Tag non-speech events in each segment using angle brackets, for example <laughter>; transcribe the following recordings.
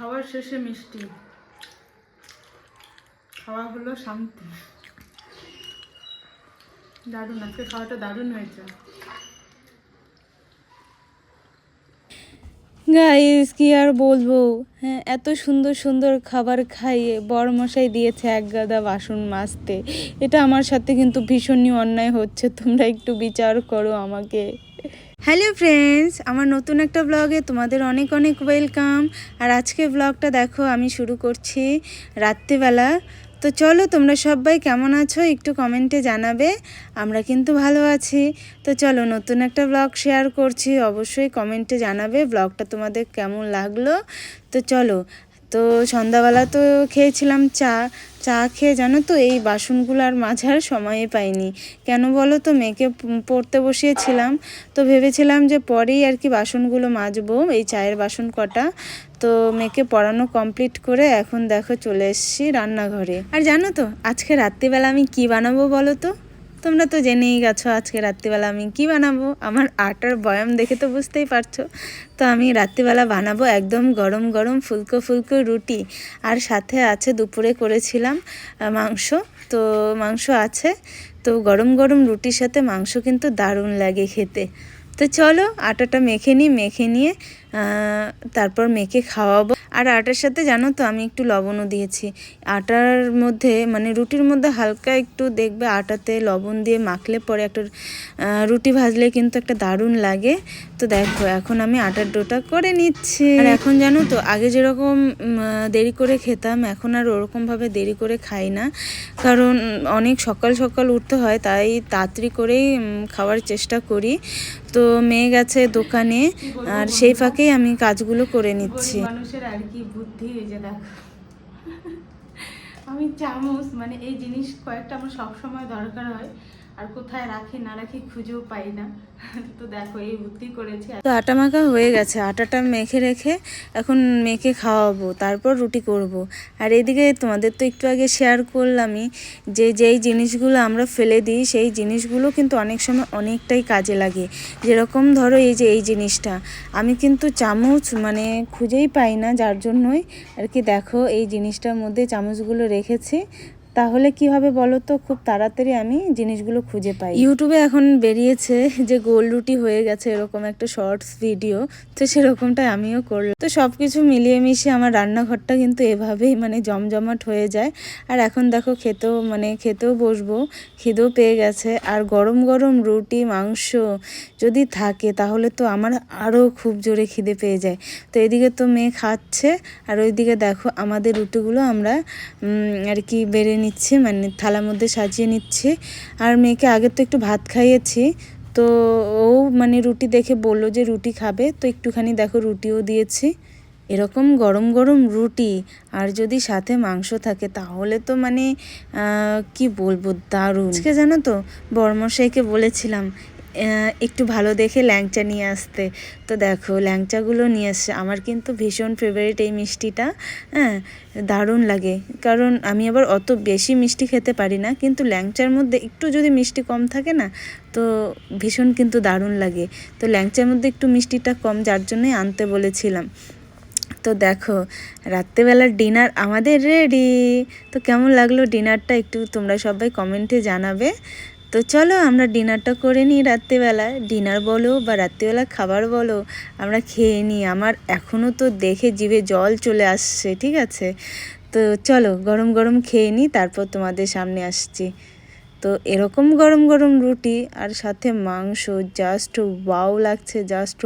খাওয়ার শেষে মিষ্টি। খাওয়া হলো শান্তি। দারুণ, আজকে খাওয়াটা দারুণ হয়েছে। গাইস কি আর বলব? হ্যাঁ এত সুন্দর সুন্দর খাবার খাইয়ে বড়মশাই দিয়েছে এক গাদা বাসন মাজতে। এটা আমার সাথে কিন্তু ভীষণই অন্যায় হচ্ছে। তোমরা একটু বিচার করো আমাকে। হ্যালো ফ্রেন্ডস, আমার নতুন একটা ব্লগে তোমাদের অনেক অনেক ওয়েলকাম আর আজকে ব্লগটা দেখো, আমি শুরু করছি রাত্রিবেলা। তো চলো, তোমরা সবাই কেমন আছো? একটু কমেন্টে জানাবে। আমরা কিন্তু ভালো আছি। তো চলো, নতুন একটা ব্লগ শেয়ার করছি। অবশ্যই কমেন্টে জানাবে ব্লগটা তোমাদের কেমন লাগল। তো চলো তো সন্ধ্যাবেলা তো খেয়েছিলাম চা। চা খেয়ে জানো তো এই বাসনগুলো আর মাঝার সময়ে পাইনি। কেন বলো তো? মেয়েকে পড়তে বসিয়েছিলাম। তো ভেবেছিলাম যে পরেই আর কি বাসনগুলো মাজবো, এই চায়ের বাসন কটা। তো মেয়েকে পড়ানো কমপ্লিট করে এখন দেখো চলে এসেছি রান্নাঘরে। আর জানো তো, আজকে রাত্রিবেলা আমি কি বানাবো বলো তো? তোমরা তো জেনেই গেছো আজকে রাত্রিবেলা আমি কি বানাবো? আমার আটার বয়াম দেখে তো বুঝতেই পারছ। তো আমি রাত্রিবেলা বানাবো একদম গরম গরম ফুলকো ফুলকো রুটি। আর সাথে আছে দুপুরে করেছিলাম মাংস। তো মাংস আছে। তো গরম গরম রুটির সাথে মাংস কিন্তু দারুণ লাগে খেতে। তো চলো আটাটা মেখে নিই, মেখে নিয়ে তারপর মেখে খাওয়াবো। আর আটার সাথে জানো তো আমি একটু লবণও দিয়েছি। আটার মধ্যে মানে রুটির মধ্যে হালকা একটু দেখবে আটাতে লবণ দিয়ে মাখলে পরে একটা রুটি ভাজলে কিন্তু একটা দারুণ লাগে। তো দেখো, এখন আমি আটার ডোটা করে নিচ্ছি। আর এখন জানো তো, আগে যেরকম দেরি করে খেতাম, এখন আর ওরকমভাবে দেরি করে খাই না। কারণ অনেক সকাল সকাল উঠতে হয়, তাই তাড়াতাড়ি করেই খাওয়ার চেষ্টা করি। তো মেয়ে গেছে দোকানে, আর সেই ফাঁকেই আমি কাজগুলো করে নিচ্ছি। মানুষের আর কি বুদ্ধি, এই যে দেখো। আমি চামচ মানে এই জিনিস কয়েকটা আমার সবসময় দরকার হয়। আর কোথায় রাখি না রাখি খুঁজেও পাই না। তো দেখো, এই বুদ্ধি করেছি। তো আটা মাখা হয়ে গেছে। আটাটা মেখে রেখে এখন মেখে খাওয়াবো, তারপর রুটি করব। আর এদিকে তোমাদের তো একটু আগে শেয়ার করলামই যে যেই জিনিসগুলো আমরা ফেলে দিই, সেই জিনিসগুলো কিন্তু অনেক সময় অনেকটাই কাজে লাগে। যেরকম ধরো এই যে এই জিনিসটা, আমি কিন্তু চামচ মানে খুঁজেই পাই না, যার জন্যই আর কি দেখো এই জিনিসটার মধ্যে চামচগুলো রেখেছি। তাহলে কি হবে বলো তো খুব তাড়াতাড়ি আমি জিনিসগুলো খুঁজে পাই। ইউটিউবে এখন বেরিয়েছে যে গোল রুটি হয়ে গেছে এরকম একটা শর্টস ভিডিও। তো সেরকমটাই আমিও করলাম। তো সব কিছু মিলিয়ে মিশিয়ে আমার রান্নাঘরটা কিন্তু এভাবেই মানে জমজমাট হয়ে যায়। আর এখন দেখো খেতেও মানে খেতেও বসবো, খিদেও পেয়ে গেছে। আর গরম গরম রুটি, মাংস যদি থাকে তাহলে তো আমার আরও খুব জোরে খিদে পেয়ে যায়। তো এদিকে তো মেয়ে খাচ্ছে, আর ওইদিকে দেখো আমাদের রুটিগুলো আমরা আর কি বেড়ে নিচ্ছি। মানে থালার মধ্যে সাজিয়ে নিচ্ছে। আর মেয়েকে আগে তো একটু ভাত খাইয়েছি, তো ও মানে রুটি দেখে বলল যে রুটি খাবে, তো একটুখানি দেখো রুটিও দিয়েছি। এরকম গরম গরম রুটি আর যদি সাথে মাংস থাকে, তাহলে তো মানে কি বলব, দারুণ। আজকে জানো তো বর্মশাইকে বলেছিলাম একটু ভালো দেখে ল্যাংচা নিয়ে আসতে। তো দেখো, ল্যাংচাগুলো নিয়ে আসছে আমার কিন্তু ভীষণ ফেভারিট এই মিষ্টিটা। হ্যাঁ দারুণ লাগে। কারণ আমি আবার অত বেশি মিষ্টি খেতে পারি না, কিন্তু ল্যাংচার মধ্যে একটু যদি মিষ্টি কম থাকে না, তো ভীষণ কিন্তু দারুণ লাগে। তো ল্যাংচার মধ্যে একটু মিষ্টিটা কম, যার জন্যই আনতে বলেছিলাম। তো দেখো, রাত্রেবেলার ডিনার আমাদের রেডি। তো কেমন লাগল ডিনারটা একটু তোমরা সবাই কমেন্টে জানাবে। তো চলো আমরা ডিনারটা করে নিই রাত্রিবেলা ডিনার বলো বা রাত্রিবেলা খাবার বলো আমরা খেয়ে নিই। আমার এখনও তো দেখে জিভে জল চলে আসছে ঠিক আছে? তো চলো গরম গরম খেয়ে নিই তারপর তোমাদের সামনে আসছি। তো এরকম গরম গরম রুটি আর সাথে মাংস জাস্ট ওয়াও লাগছে জাস্ট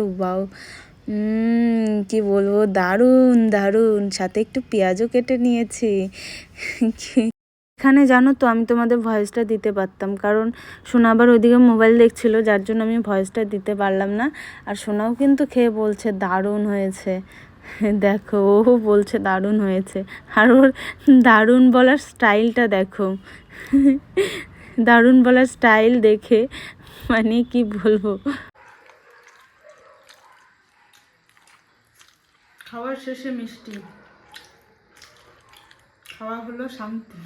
উম, কি বলব? দারুণ দারুণ। সাথে একটু পেঁয়াজও কেটে নিয়েছি। এখানে জানো তো আমি তোমাদের ভয়েসটা দিতে পারতাম। কারণ সোনা আবার ওইদিকে মোবাইল দেখছিল, যার জন্য আমি ভয়েসটা দিতে পারলাম না। আর সোনাও কিন্তু খেয়ে বলছে, দারুণ হয়েছে। <laughs> দেখো, ও বলছে, দারুণ হয়েছে। আর ওর দারুণ বলার স্টাইলটা দেখো। <laughs> দারুণ বলার স্টাইল দেখে মানে কি বলব? খাওয়ার শেষে মিষ্টি। খাওয়া হলো শান্তি।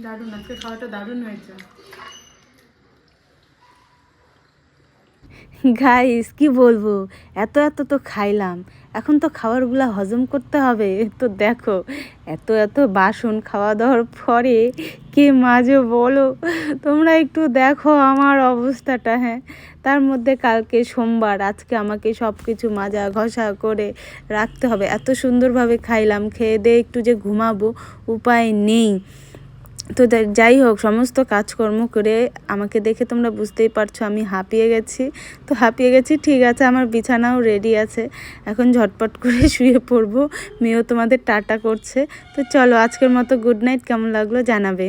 দারুণ, আজকে খাওয়াটা দারুণ হয়েছে। গাইস কি বলব? এত এত তো খাইলাম। এখন তো খাবারগুলো হজম করতে হবে। তো দেখো, এত এত বাসন খাওয়া দাওয়ার পরে কে মাঝে বলো? তোমরা একটু দেখো আমার অবস্থাটা হ্যাঁ? তার মধ্যে কালকে সোমবার, আজকে আমাকে সব কিছু মাজা ঘষা করে রাখতে হবে। এত সুন্দরভাবে খাইলাম, খেয়ে দিয়ে একটু যে ঘুমাবো, উপায় নেই। তো যাই হোক, সমস্ত কাজকর্ম করে আমাকে দেখে তোমরা বুঝতেই পারছ আমি হাঁপিয়ে গেছি। তো হাঁপিয়ে গেছি, ঠিক আছে, আমার বিছানাও রেডি আছে। এখন ঝটপট করে <laughs> শুয়ে পড়ব। মেয়েও তোমাদের টাটা করছে। তো চলো, আজকের মতো গুড নাইট কেমন লাগল জানাবে।